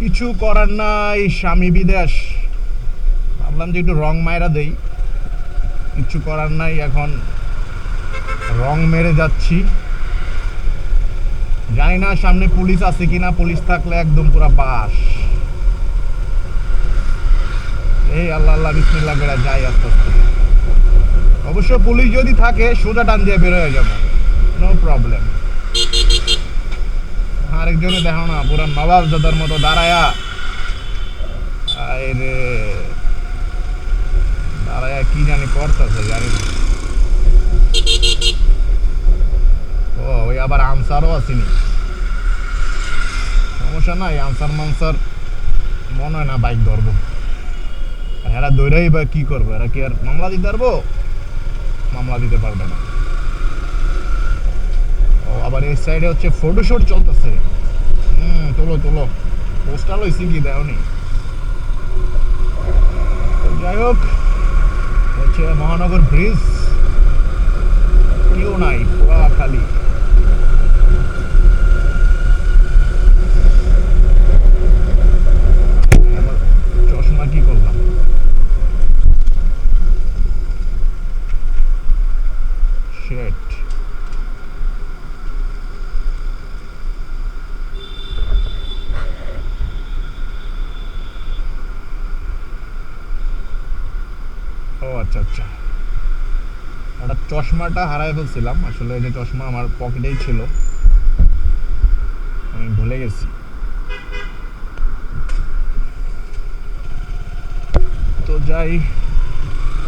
কিছু করার নাই, স্বামী বিদেশ। ভাবলাম যে একটু রং মায়েরা দেই। কিছু করার নাই, এখন রং মেরে যাচ্ছি। জানি না সামনে পুলিশ আছে কিনা, পুলিশ থাকলে একদম পুরা বাস। এই আল্লাহ আল্লাহ বিসমিল্লাহ করে যাই আস্তে আস্তে অবশ্য পুলিশ যদি থাকে, সোজা টান দিয়ে বের হয়ে যাব। নো প্রবলেম আরেকজনে দেখো না, পুরা নবাব দাদার মতো দাঁড়ায়া। আয় রে। দাঁড়ায়া কি জানি করতেছে, জানি না। ও, ওই আবার আনসারও আসেনি। সমস্যা নাই, আনসার মানসার মনে হয় না বাইক ধরবো। আর এরা দৌড়াই বা কি করব? এরা কি আর মামলা দিতে পারব? মামলা দিতে পারবে না। ও, আবার এই সাইডে হচ্ছে ফটোশুট চলতেছে। হুম, তোলো তোলো। পোস্টার লইছি কি? দেওনি। যাই হোক, হচ্ছে মহানগর ব্রিজ কেউ নাই, পুরা খালি এবার চশমা কি করলাম শেট ও আচ্ছা আচ্ছা। একটা চশমাটা হারাই ফেলছিলাম। আসলে যে চশমা আমার পকেটেই ছিল। আমি ভুলে গেছি। তো যাই,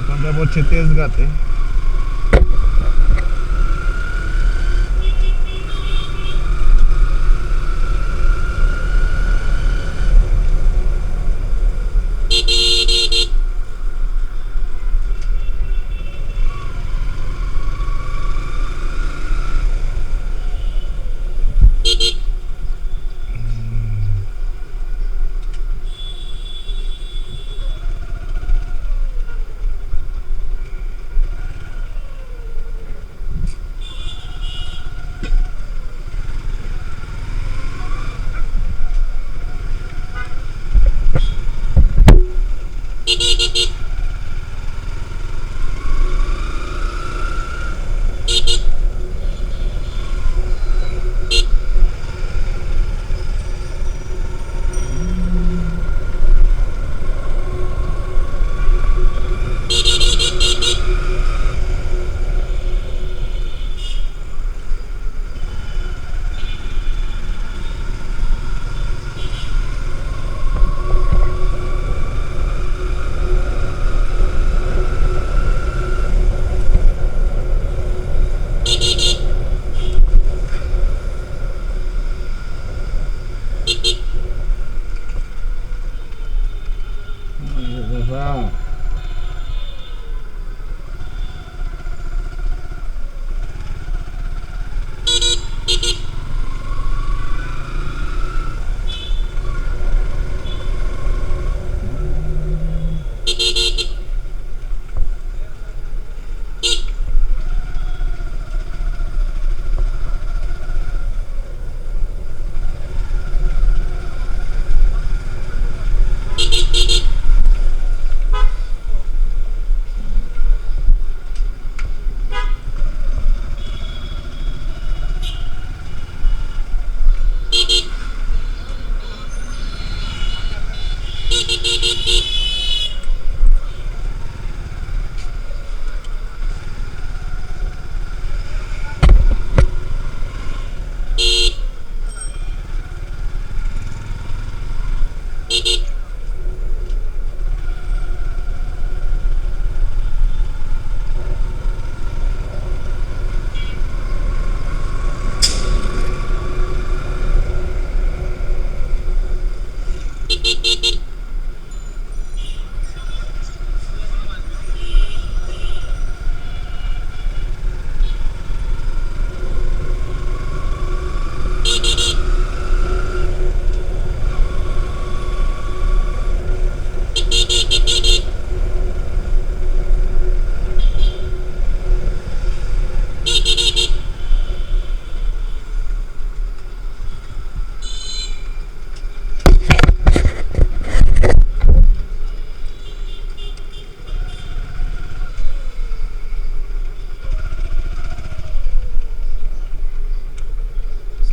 এখন যাব হচ্ছে তেজগাতে।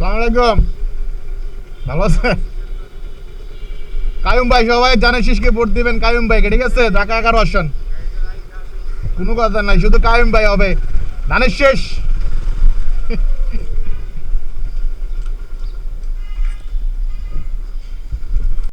সালাম আলাইকুম। ভালো আছে কায়ুম ভাই, সবাই জানে শিশকে ভোট দিবেন কায়ুম ভাইকে, ঠিক আছে? ঢাকা এগারো আসন। কোনো কথা নাই, শুধু কায়ুম ভাই হবে। ধানের শেষ।